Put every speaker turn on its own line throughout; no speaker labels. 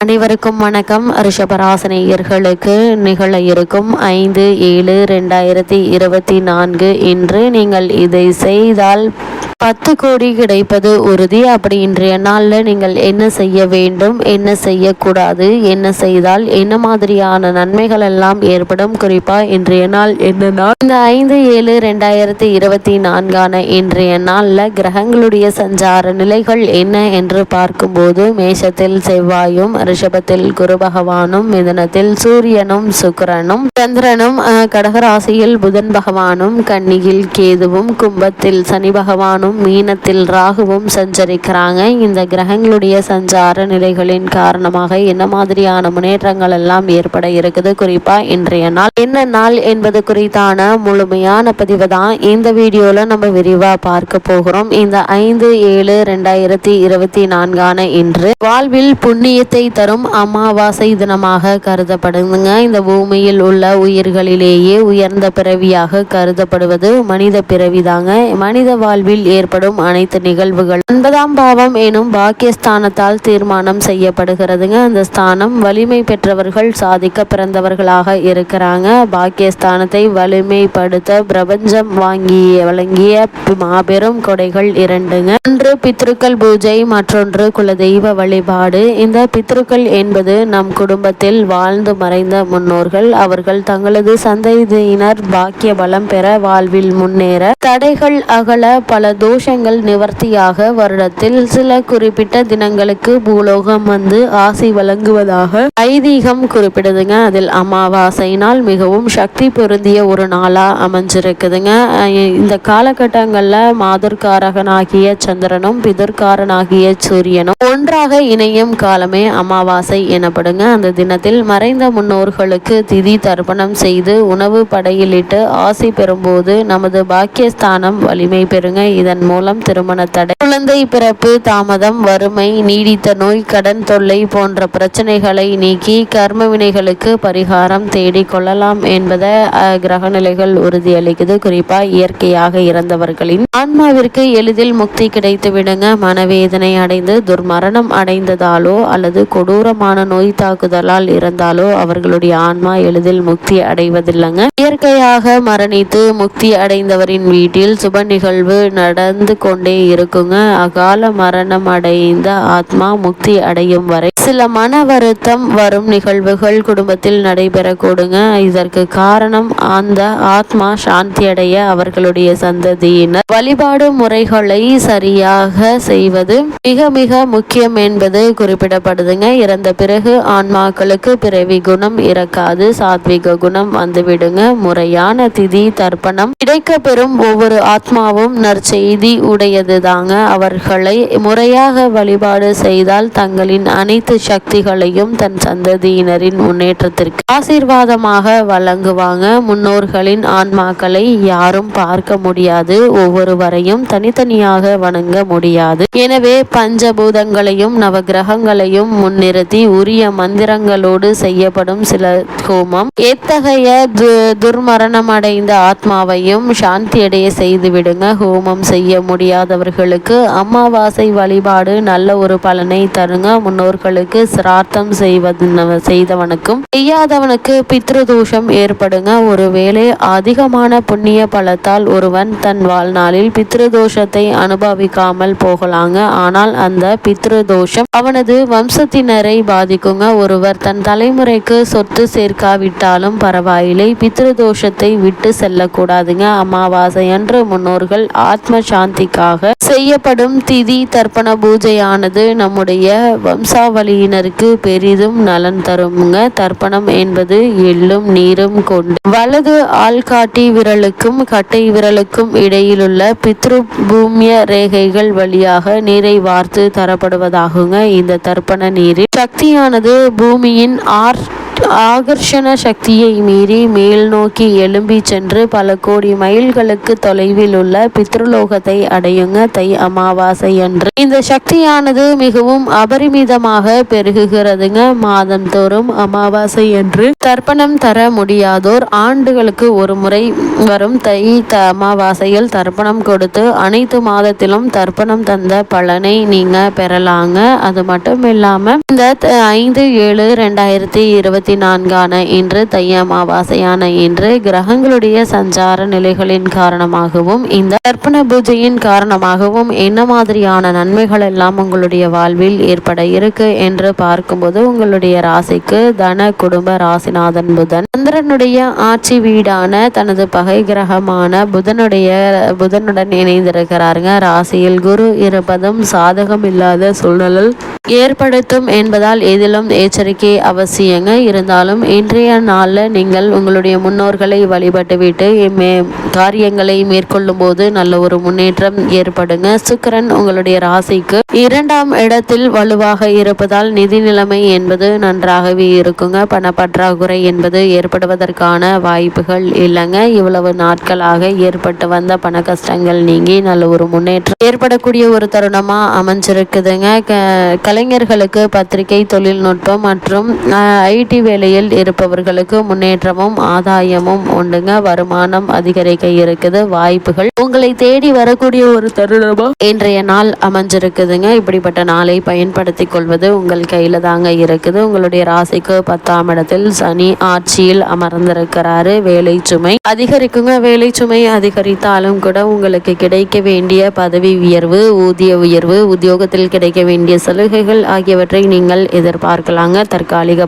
அனைவருக்கும் வணக்கம். ரிஷபராசனையர்களுக்கு நிகழ இருக்கும் ஐந்து ஏழு ரெண்டாயிரத்தி இருபத்தி நான்கு இன்று நீங்கள் இதை செய்தால் பத்து கோடி கிடைப்பது உறுதி. அப்படி இன்றைய நாளில் நீங்கள் என்ன செய்ய வேண்டும் என்ன செய்யக்கூடாது என்ன செய்தால் என்ன மாதிரியான நன்மைகள் எல்லாம் ஏற்படும்? குறிப்பா இன்றைய நாள் என்ன நாள்? இந்த ஐந்து ஏழு ரெண்டாயிரத்தி இருபத்தி நான்கான இன்றைய நாளில் கிரகங்களுடைய சஞ்சார நிலைகள் என்ன என்று பார்க்கும்போது மேஷத்தில் செவ்வாயும் ரிஷபத்தில் குரு பகவானும் மிதனத்தில் சூரியனும் சுக்கரனும் சந்திரனும் கடகராசியில் புதன் பகவானும் கன்னியில் கேதுவும் கும்பத்தில் சனி பகவானும் ராகுவும் மீனத்தில் ராகுவும் சஞ்சரிக்கிறாங்க. இந்த கிரகங்களுடைய சஞ்சார நிலைகளின் காரணமாக என்ன மாதிரியான முன்னேற்றங்கள் எல்லாம் ஏற்பட இருக்குது? குறிப்பாக இன்றைய நாள். என்ன நாள் என்பது குறித்தான முழுமையான பதிவு தான் இந்த வீடியோவில் நம்ம விரிவாக பார்க்க போகிறோம். இந்த ஐந்து ஏழு ரெண்டாயிரத்தி இருபத்தி நான்கான இன்று வாழ்வில் புண்ணியத்தை தரும் அமாவாசை தினமாக கருதப்படுதுங்க. இந்த பூமியில் உள்ள உயிர்களிலேயே உயர்ந்த பிறவியாக கருதப்படுவது மனித பிறவிதாங்க. மனித வாழ்வில் ஏற்படும் அனைத்து நிகழ்வுகள் ஒன்பதாம் பாவம் எனும் பாக்கியஸ்தானத்தால் தீர்மானம் செய்யப்படுகிறதுங்க. அந்த ஸ்தானம் வலிமை பெற்றவர்கள் சாதிக்க பிறந்தவர்களாக இருக்கிறாங்க. பாக்கியஸ்தானத்தை வலிமைப்படுத்த பிரபஞ்சம் வாங்கி வழங்கிய மாபெரும் கொடைகள் இரண்டுங்க. ஒன்று பித்ருக்கள் பூஜை மற்றொன்று குலதெய்வ வழிபாடு. இந்த பித்ருக்கள் என்பது நம் குடும்பத்தில் வாழ்ந்து மறைந்த முன்னோர்கள். அவர்கள் தங்களது சந்ததியினர் பாக்கிய பலம் பெற வாழ்வில் முன்னேற. தடைகள் அகல பல தோஷங்கள் நிவர்த்தியாக வருடத்தில் சில குறிப்பிட்ட தினங்களுக்கு பூலோகம் வந்து ஆசி வழங்குவதாக ஐதீகம் குறிப்பிடுதுங்க. அதில் அமாவாசை நாள் மிகவும் சக்தி பொருந்திய ஒரு நாளாக அமைஞ்சிருக்குதுங்க. இந்த காலகட்டங்களில் மாதர்காரகனாகிய சந்திரனும் பிதர்காரனாகிய சூரியனும் ஒன்றாக இணையும் காலமே அமாவாசை எனப்படுங்க. அந்த தினத்தில் மறைந்த முன்னோர்களுக்கு திதி தர்ப்பணம் செய்து உணவு படையிலிட்டு ஆசி பெறும்போது நமது பாக்கியஸ்தானம் வலிமை பெறுங்க. இதன் மூலம் திருமண தடை. குழந்தை பிறப்பு தாமதம் வறுமை நீடித்த நோய் கடன் தொல்லை போன்ற பிரச்சனைகளை நீக்கி கர்ம வினைகளுக்கு பரிகாரம் தேடி கொள்ளலாம் என்பதை கிரகநிலைகள் உறுதியளிக்குது. குறிப்பா இயற்கையாக இறந்தவர்களின் ஆன்மாவிற்கு எளிதில் முக்தி கிடைத்து விடுங்க. மனவேதனை அடைந்து துர்மரணம் அடைந்ததாலோ அல்லது கொடூரமான நோய் தாக்குதலால் இருந்தாலோ அவர்களுடைய ஆன்மா எளிதில் முக்தி அடைவதில்லைங்க. இயற்கையாக மரணித்து முக்தி அடைந்தவரின் வீட்டில் சுப நிகழ்வு நட நடந்து கொண்டே இருக்குங்க. அகால மரணம் அடைந்த ஆத்மா முக்தி அடையும் வரை சில மன வருத்தம் வரும் நிகழ்வுகள் குடும்பத்தில் நடைபெறக்கூடுங்க. இதற்கு காரணம் அந்த ஆத்மா சாந்தி அடைய அவர்களுடைய சந்ததியினர் வழிபாடு முறைகளை சரியாக செய்வது மிக மிக முக்கியம் என்பது குறிப்பிடப்படுதுங்க. இறந்த பிறகு ஆன்மாக்களுக்கு பிறவி குணம் இறக்காது. சாத்விக குணம் வந்துவிடுங்க. முறையான திதி தர்ப்பணம் கிடைக்க பெறும் ஒவ்வொரு ஆத்மாவும் நற்செய்தி உடையது உடையதுதாங்க. அவர்களை முறையாக வழிபாடு செய்தால் தங்களின் அனைத்து சக்திகளையும் தன் சந்ததியினரின் முன்னேற்றத்திற்கு ஆசீர்வாதமாக வழங்குவாங்க. முன்னோர்களின் ஆன்மாக்களை யாரும் பார்க்க முடியாது. ஒவ்வொருவரையும் தனித்தனியாக வணங்க முடியாது. எனவே பஞ்சபூதங்களையும் நவகிரகங்களையும் முன்னிறுத்தி உரிய மந்திரங்களோடு செய்யப்படும் சில ஹோமம். எத்தகைய துர்மரணமடைந்த ஆத்மாவையும் சாந்தியடைய செய்துவிடுங்க. ஹோமம் செய்ய முடியாதவர்களுக்கு அமாவாசை வழிபாடு நல்ல ஒரு பலனை தருங்க. முன்னோர்களுக்கு சிரார்த்தம் செய்வது செய்தவனுக்கும் செய்யாதவனுக்கு பித்ருதோஷம் ஏற்படுங்க. ஒருவேளை அதிகமான புண்ணிய பலத்தால் ஒருவன் தன் வாழ்நாளில் பித்ருதோஷத்தை அனுபவிக்காமல் போகலாங்க. ஆனால் அந்த பித்ருதோஷம் அவனது வம்சத்தினரை பாதிக்குங்க. ஒருவர் தன் தலைமுறைக்கு சொத்து சேர்க்காவிட்டாலும் பரவாயில்லை. பித்ருதோஷத்தை விட்டு செல்லக்கூடாதுங்க. அமாவாசை அன்று முன்னோர்கள் ஆத்ம சாந்திக்காக செய்யப்படும் திதி தர்ப்பண பூஜையானது நம்முடைய வம்சாவளியினருக்கு பெரிதும் நலன் தருங்க. தர்ப்பணம் என்பது எள்ளும் நீரும் கொண்டு வலது ஆள்காட்டி விரலுக்கும் கட்டை விரலுக்கும் இடையிலுள்ள பித்ரு பூமிய ரேகைகள் வழியாக நீரை வார்த்து தரப்படுவதாகுங்க. இந்த தர்ப்பண நீரில் சக்தியானது பூமியின் ஆர் ஆகர்ஷண சக்தியை மீறி மேல் நோக்கி எழும்பி சென்று பல கோடி மைல்களுக்கு தொலைவில் உள்ள பித்ருலோகத்தை அடையுங்க தை அமாவாசை அன்று. இந்த சக்தியானது மிகவும் அபரிமிதமாக பெருகுகிறதுங்க. மாதந்தோறும் அமாவாசை என்று தர்ப்பணம் தர முடியாதோர் ஆண்டுகளுக்கு ஒரு முறை வரும் தை த அமாவாசையில் தர்ப்பணம் கொடுத்து அனைத்து மாதத்திலும் தர்ப்பணம் தந்த பலனை நீங்க பெறலாங்க. அது மட்டும் இல்லாம இந்த ஐந்து ஏழு ரெண்டாயிரத்தி இருபத்தி நான்கான இன்று தைய அமாவாசையான இன்று கிரகங்களுடைய சஞ்சார நிலைகளின் காரணமாகவும் இந்த தர்ப்பண பூஜையின் காரணமாகவும் என்ன மாதிரியான நன்மைகள் எல்லாம் உங்களுடைய வாழ்வில் ஏற்பட இருக்கு என்று பார்க்கும்போது உங்களுடைய ராசிக்கு தன குடும்ப ராசிநாதன் புதன். சந்திரனுடைய ஆட்சி வீடான தனது பகை கிரகமான புதனுடைய புதனுடன் இணைந்திருக்கிறாருங்க. ராசியில் குரு இருப்பதும் சாதகம் இல்லாத சூழ்நிலை ஏற்படுத்தும் என்பதால் எதிலும் எச்சரிக்கை அவசியங்க இருந்தாலும் இன்றைய நாளில் நீங்கள் உங்களுடைய முன்னோர்களை வழிபட்டுவிட்டு மே காரியங்களை மேற்கொள்ளும் போது நல்ல ஒரு முன்னேற்றம் ஏற்படுங்க. சுக்கரன் உங்களுடைய ராசிக்கு இரண்டாம் இடத்தில் வலுவாக இருப்பதால் நிதி நிலைமை என்பது நன்றாகவே இருக்குங்க. பணப்பற்றாக்குறை என்பது ஏற்படுவதற்கான வாய்ப்புகள் இல்லைங்க. இவ்வளவு நாட்களாக ஏற்பட்டு வந்த பண கஷ்டங்கள் நீங்கி நல்ல ஒரு முன்னேற்றம் ஏற்படக்கூடிய ஒரு தருணமா அமைஞ்சிருக்குதுங்க. கலைஞர்களுக்கு பத்திரிகை தொழில்நுட்பம் மற்றும் ஐடி வேலையில் இருப்பவர்களுக்கு முன்னேற்றமும் ஆதாயமும் உண்டுங்க. வருமானம் அதிகரிக்க இருக்குது. வாய்ப்புகள். உங்களை தேடி வரக்கூடிய ஒரு தருணமா இன்றைய நாள் அமைஞ்சிருக்குதுங்க. இப்படிப்பட்ட நாளை பயன்படுத்தி கொள்வது உங்கள் கையில தாங்க இருக்குது. உங்களுடைய ராசிக்கு பத்தாம் இடத்தில் சனி ஆட்சியில் அமர்ந்திருக்கிறாரு. வேலை சுமை அதிகரிக்குங்க. வேலை சுமை அதிகரித்தாலும் கூட உங்களுக்கு கிடைக்க வேண்டிய பதவி உயர்வு ஊதிய உயர்வு உத்தியோகத்தில் கிடைக்க வேண்டிய சலுகைகள் ஆகியவற்றை நீங்கள் எதிர்பார்க்கலாங்க. தற்காலிக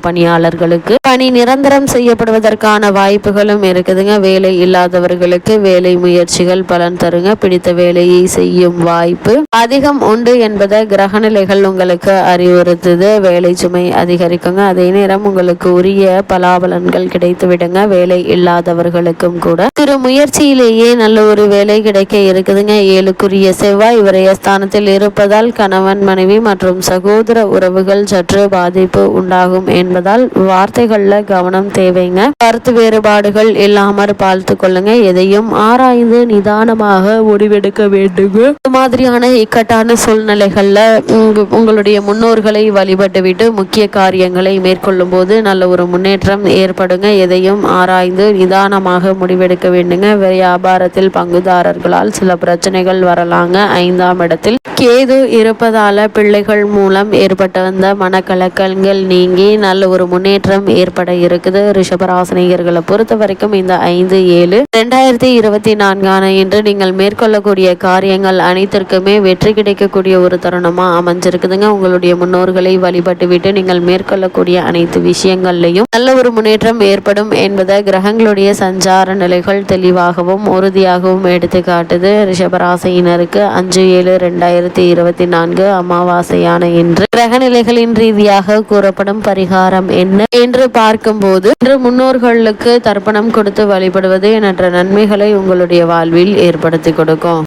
பணியாளர்களுக்கு பணி நிரந்தரம் செய்யப்படுவதற்கான வாய்ப்புகளும் இருக்குதுங்க. வேலை இல்லாதவர்களுக்கு வேலை முயற்சிகள் பலன் தருங்க. பிடித்த வேலையை செய்யும் வாய்ப்பு அதிகம் உண்டு என்பதை கிரகநிலைகள் உங்களுக்கு அறிவுறுத்துது. வேலை சுமை அதிகரிக்குங்க. அதே நேரம் உங்களுக்கு உரிய பலாபலன்கள் கிடைத்து விடுங்க. வேலை இல்லாதவர்களுக்கும் கூட. திரு முயற்சியிலேயே நல்ல ஒரு வேலை கிடைக்க இருக்குதுங்க. ஏழுக்குரிய செவ்வாய் விரயஸ்தானத்தில் இருப்பதால் கணவன் மனைவி மற்றும் சகோதர உறவுகள் சற்று பாதிப்பு உண்டாகும் என்பதால் வார்த்தைகள்ல கவனம் தேவைங்க. கருத்து வேறுபாடுகள் இல்லாமல் பார்த்து கொள்ளுங்க. எதையும் ஆராய்ந்து நிதானமாக முடிவெடுக்க வேண்டுங்க. இது மாதிரியான இக்கட்டான சூழ்நிலைகள்ல உங்களுடைய முன்னோர்களை வழிபட்டு விட்டு முக்கிய காரியங்களை மேற்கொள்ளும் போது நல்ல ஒரு முன்னேற்றம் ஏற்படுங்க. எதையும் ஆராய்ந்து நிதானமாக முடிவெடுக்க வேண்டுங்க. வியாபாரத்தில் பங்குதாரர்களால் சில பிரச்சனைகள் வரலாங்க. ஐந்தாம் இடத்தில் கேது இருப்பதால பிள்ளைகள் மூலம் ஏற்பட்டு வந்த மனக்கலக்கல்கள் நீங்கி நல்ல ஒரு முன்னேற்றம் ஏற்பட இருக்குது. ரிஷபராசனிகர்களை பொறுத்த வரைக்கும் இந்த ஐந்து ஏழு ரெண்டாயிரத்தி இருபத்தி நான்கான இன்று நீங்கள் மேற்கொள்ளக்கூடிய காரியங்கள் அனைத்திற்குமே வெற்றி கிடைக்கக்கூடிய ஒரு தருணமா அமைஞ்சிருக்குதுங்க. உங்களுடைய முன்னோர்களை வழிபட்டு விட்டு நீங்கள் மேற்கொள்ளக்கூடிய அனைத்து விஷயங்கள்லையும் நல்ல ஒரு முன்னேற்றம் ஏற்படும் என்பதை கிரகங்களுடைய சஞ்சார நிலைகள் தெளிவாகவும் உறுதியாகவும் எடுத்து காட்டுது ரிஷபராசினருக்கு அஞ்சு ஏழு ரெண்டாயிரத்தி இருபத்தி நான்கு அமாவாசையான இன்று கிரகநிலைகளின் ரீதியாக கூறப்படும் பரிகாரம் என்ன என்று பார்க்கும்போது இன்று முன்னோர்களுக்கு தர்ப்பணம் கொடுத்து வழிபடுவது என்ற நன்மைகளை உங்களுடைய வாழ்வில் ஏற்படுத்தி கொடுக்கும்.